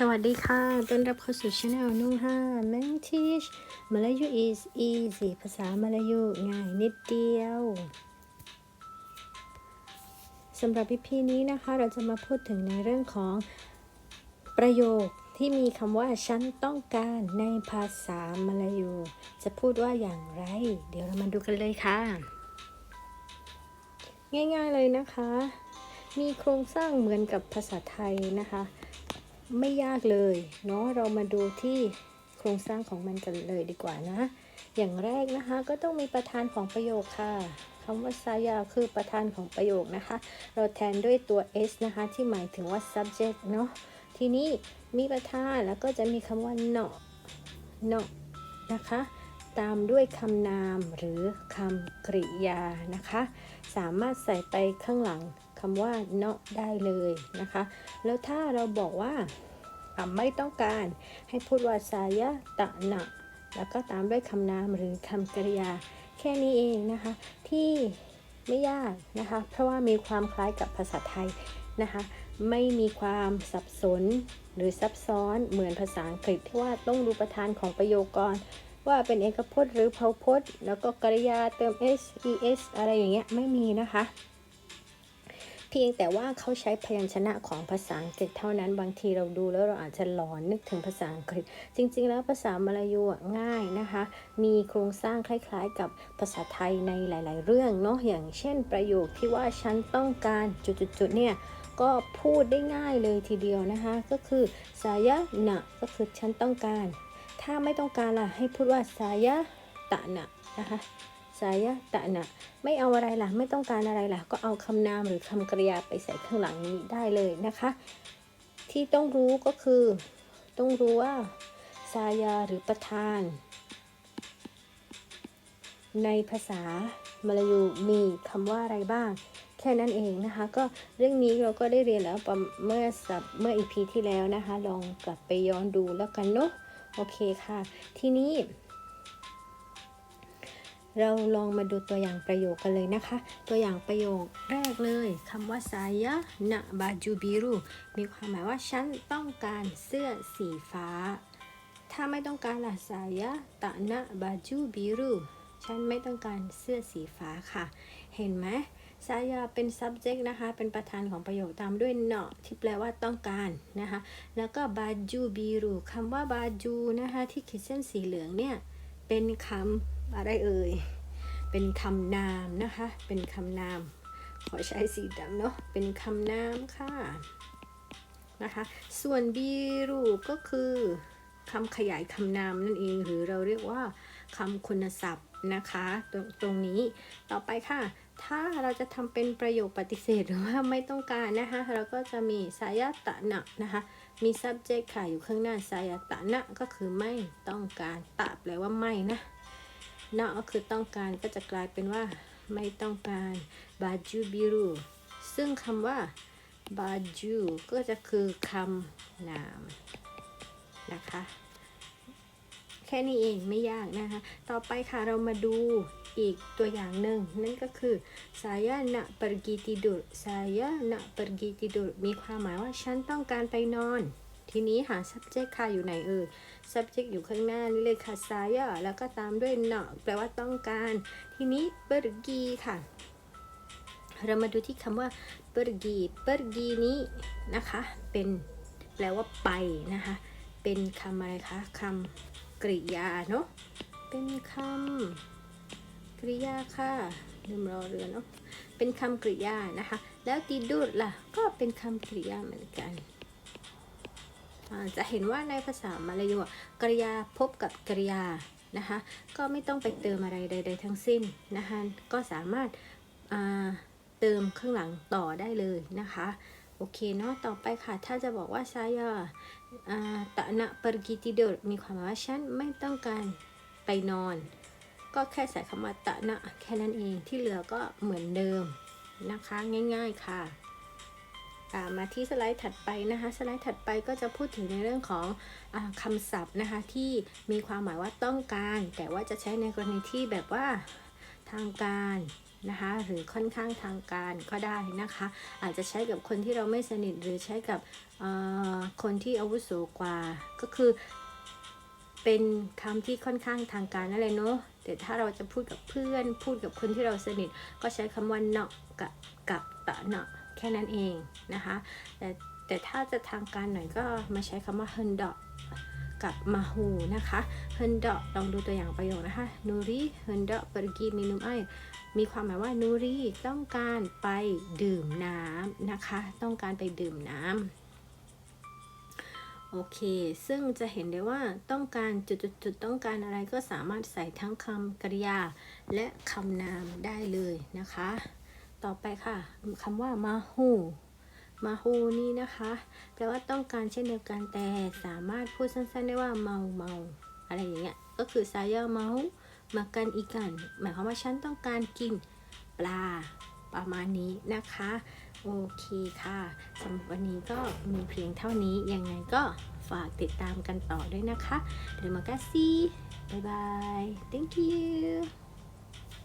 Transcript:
สวัสดีค่ะ ต้อนรับเข้าสู่ช anel นุ่งห้า m a n Teach Malayu is easy ภาษามาลายู ง่ายนิดเดียวสำหรับพี่พีนี้นะคะ เราจะมาพูดถึงในเรื่องของประโยคที่มีคำว่า ฉันต้องการในภาษามาลายู จะพูดว่าอย่างไร เดี๋ยวเรามาดูกันเลยค่ะ ง่ายๆเลยนะคะ มีโครงสร้างเหมือนกับภาษาไทยนะคะ ไม่ยากเลยเนาะเรามาดูที่โครงสร้างของมันกันเลยดีกว่านะ อย่างแรกนะคะก็ต้องมีประธานของประโยคค่ะคำว่าซายาคือประธานของประโยคนะคะ เราแทนด้วยตัว s นะคะที่หมายถึงว่า subject เนาะทีนี้มีประธานแล้วก็จะมีคำว่า no no นะคะ ตามด้วยคำนามหรือคำกริยานะคะ สามารถใส่ไปข้างหลังคำว่า no ได้เลยนะคะ แล้วถ้าเราบอกว่า อะไม่ต้องการ ให้พูดว่าสายะตะนะแล้วก็ตามด้วยคำนามหรือคำกริยา แค่นี้เองนะคะ ที่ไม่ยากนะคะ เพราะว่ามีความคล้ายกับภาษาไทยนะคะ ไม่มีความสับสนหรือซับซ้อนเหมือนภาษาอังกฤษที่ว่าต้องดูประธานของประโยคก่อนว่าเป็นเอกพจน์หรือพหุพจน์ แล้วก็กริยาเติม s es อะไรอย่างเงี้ยไม่มีนะคะ เพียงแต่ว่าเขาใช้พยัญชนะของภาษาอังกฤษเท่านั้นบางทีเราดูแล้วเราอาจจะหลอนนึกถึงภาษาอังกฤษ จริง ๆ แล้วภาษามลายูง่ายนะคะ มีโครงสร้างคล้าย ๆ กับภาษาไทยในหลาย ๆ เรื่องเนาะอย่างเช่นประโยคที่ว่าฉันต้องการจุดๆๆเนี่ยก็พูดได้ง่ายเลยทีเดียวนะคะ ก็คือสายะนะก็คือฉันต้องการ ถ้าไม่ต้องการล่ะให้พูดว่าสายะตะนะนะคะ สายะตะนะไม่เอาอะไรล่ะ ไม่ต้องการอะไรล่ะ ก็เอาคำนามหรือคำกริยาไปใส่ข้างหลังนี้ได้เลยนะคะ ที่ต้องรู้ก็คือ ต้องรู้ว่าสายาหรือประธาน ในภาษามลายูมีคำว่าอะไรบ้าง แค่นั้นเองนะคะ ก็เรื่องนี้เราก็ได้เรียนแล้วเมื่อสัปเมื่ออีพีที่แล้วนะคะ ลองกลับไปย้อนดูแล้วกันเนาะโอเคค่ะ ทีนี้ เราลองมาดูตัวอย่างประโยคกันเลยนะคะ ตัวอย่างประโยคแรกเลยคำว่าสายะนะบาจูบิรุมีความหมายว่าฉันต้องการเสื้อสีฟ้า ถ้าไม่ต้องการล่ะสายะตะนะบาจูบิรุฉันไม่ต้องการเสื้อสีฟ้าค่ะ เห็นไหมสายาเป็น subject นะคะ เป็นประธานของประโยคตามด้วยเนาะที่แปลว่าต้องการนะคะ แล้วก็บาจูบิรุคำว่าบาจูนะคะที่ขีดเส้นสีเหลืองเนี่ย เป็นคำ อะไรเอ่ย เป็นคำนามนะคะ เป็นคำนาม ขอใช้สีดำเนาะ เป็นคำนามค่ะนะคะ ส่วนบิรุก็คือคำขยายคำนามนั่นเอง หรือเราเรียกว่าคำคุณศัพท์นะคะตรงตรงนี้ต่อไปค่ะ ถ้าเราจะทำเป็นประโยคปฏิเสธหรือว่าไม่ต้องการนะคะเราก็จะมีสายตะนะนะคะมี subject ค่ะอยู่ข้างหน้าสายตะนะก็คือไม่ต้องการตะแปลว่าไม่นะ นะก็คือต้องการก็จะกลายเป็นว่า ไม่ต้องการบาจูบิรุซึ่งคำว่าบาจูก็จะคือคำนามนะคะแค่นี้เองไม่ยากนะคะ ต่อไปค่ะเรามาดูอีกตัวอย่างหนึ่ง นั่นก็คือ saya nak pergi tidur saya nak pergi tidur มีความหมายว่าฉันต้องการไปนอน ทีนี้หา subject ค่ะอยู่ไหนเอ่ย subject อยู่ข้างหน้านี่เลยค่ะ saya แล้วก็ตามด้วย nak แปลว่าต้องการ ทีนี้ pergi ค่ะ เรามาดูที่คำว่า pergi pergi นี้นะคะ เป็นแปลว่าไปนะคะ เป็นคำอะไรคะคำกริยาเนาะ เป็นคำกริยาค่ะลืมรอเรือเนาะ เป็นคำกริยานะคะ แล้วติดูดล่ะ ก็เป็นคำกริยาเหมือนกัน จะเห็นว่าในภาษามาลายูกริยาพบกับกริยานะคะก็ไม่ต้องไปเติมอะไรใด ๆ ทั้งสิ้นนะคะก็สามารถาเติมข้างหลังต่อได้เลยนะคะโอเคเนาะต่อไปค่ะ ถ้าจะบอกว่า saya อ่าตะนะ pergi tidur มีความหมายว่าฉันไม่ต้องการไปนอน ก็แค่ใส่คำว่าตะนะแค่นั้นเองที่เหลือก็เหมือนเดิมนะคะ ง่าย ๆค่ะ มาที่สไลด์ถัดไปนะคะสไลด์ถัดไปก็จะพูดถึงในเรื่องของอคำศัพท์นะคะที่มีความหมายว่าต้องการ แต่ว่าจะใช้ในกรณีที่แบบว่าทางการนะคะหรือค่อนข้างทางการก็ได้นะคะ อาจจะใช้กับคนที่เราไม่สนิทหรือใช้กับคนที่อาวุโสกว่า ก็คือเป็นคำที่ค่อนข้างทางการนั่นเลยเนาะแต่ถ้าเราจะพูดกับเพื่อนพูดกับคนที่เราสนิท ก็ใช้คำว่าเนาะกับกับตะเนาะ แค่นั้นเองนะคะ แต่แต่ถ้าจะทางการหน่อยก็มาใช้คำว่าเฮนดอกับมาฮูนะคะเฮนดอลองดูตัวอย่างประโยคนะคะนูรีเฮนดอ pergi minum air มีความหมายว่านูรีต้องการไปดื่มน้ำนะคะ ต้องการไปดื่มน้ำโอเค ซึ่งจะเห็นได้ว่าต้องการจุดๆต้องการอะไรก็สามารถใส่ทั้งคำกริยาและคำนามได้เลยนะคะ ต่อไปค่ะคำว่ามาฮูมาฮูนี่นะคะ แปลว่าต้องการเช่นเดียวกันแต่สามารถพูดสั้นๆได้ว่าเมาเมาอะไรอย่างเงี้ยก็คือ saya mau makan ikan หมายความว่าฉันต้องการกินปลาประมาณนี้นะคะ โอเคค่ะสำหรับวันนี้ก็มีเพียงเท่านี้ยังไงก็ฝากติดตามกันต่อด้วยนะคะ Terima kasih bye bye thank you